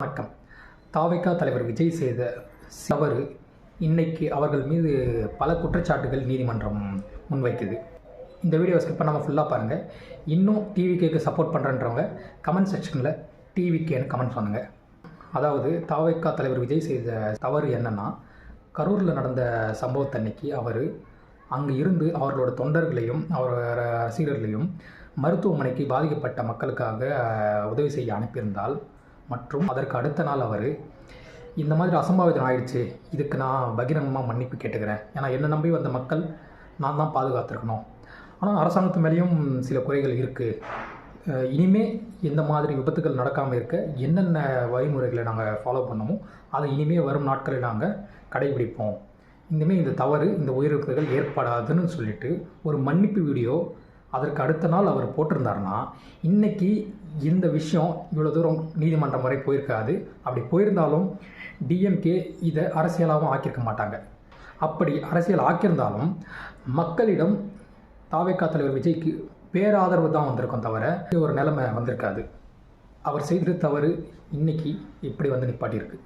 வணக்கம். தாவைக்கா தலைவர் விஜய் செய்த தவறு இன்னைக்கு அவர்கள் மீது பல குற்றச்சாட்டுகள் நீதிமன்றம் முன்வைக்குது இந்த வீடியோ ஸ்கிப் பண்ணாமல் ஃபுல்லாக பாருங்கள் இன்னும் டிவிகேக்கு சப்போர்ட் பண்ணுறன்றவங்க கமெண்ட் செக்ஷனில் டிவிகேன்னு கமெண்ட் பண்ணுங்கள் அதாவது தாவைக்கா தலைவர் விஜய் செய்த தவறு என்னென்னா கரூரில் நடந்த சம்பவத்தன்னைக்கு அவர் அங்கு இருந்து அவர்களோட தொண்டர்களையும் அவரோட ரசிகர்களையும் மருத்துவமனைக்கு பாதிக்கப்பட்ட மக்களுக்காக உதவி செய்ய அனுப்பியிருந்தால் மற்றும் அதற்கு அடுத்த நாள் அவர் இந்த மாதிரி அசம்பாவிதம் ஆயிடுச்சு இதுக்கு நான் பகிரங்கமாக மன்னிப்பு கேட்டுக்கிறேன். ஏன்னா என்னை நம்பி வந்த மக்கள் நான் தான் பாதுகாத்துருக்கணும். ஆனால் அரசாங்கத்து மேலேயும் சில குறைகள் இருக்குது இனிமே இந்த மாதிரி விபத்துகள் நடக்காமல் இருக்க என்னென்ன வழிமுறைகளை நாங்கள் ஃபாலோ பண்ணமோ அதை இனிமேல் வரும் நாட்களில் நாங்கள் கடைபிடிப்போம். இனிமேல் இந்த தவறு இந்த உயிரிழப்புகள் ஏற்படாதுன்னு சொல்லிட்டு ஒரு மன்னிப்பு வீடியோ அதற்கு அடுத்த நாள் அவர் போட்டிருந்தாருன்னா இன்றைக்கி இந்த விஷயம் இவ்வளோ தூரம் நீதிமன்றம் வரை போயிருக்காது. அப்படி போயிருந்தாலும் டிஎம்கே இதை அரசியலாகவும் ஆக்கியிருக்க மாட்டாங்க. அப்படி அரசியல் ஆக்கியிருந்தாலும் மக்களிடம் தாவேக்கா தலைவர் விஜய்க்கு பேராதரவு தான் வந்திருக்கும் தவிர இது ஒரு நிலைமை வந்திருக்காது. அவர் செய்த தவறு இன்னைக்கு இப்படி வந்து நிப்பாட்டியிருக்கு.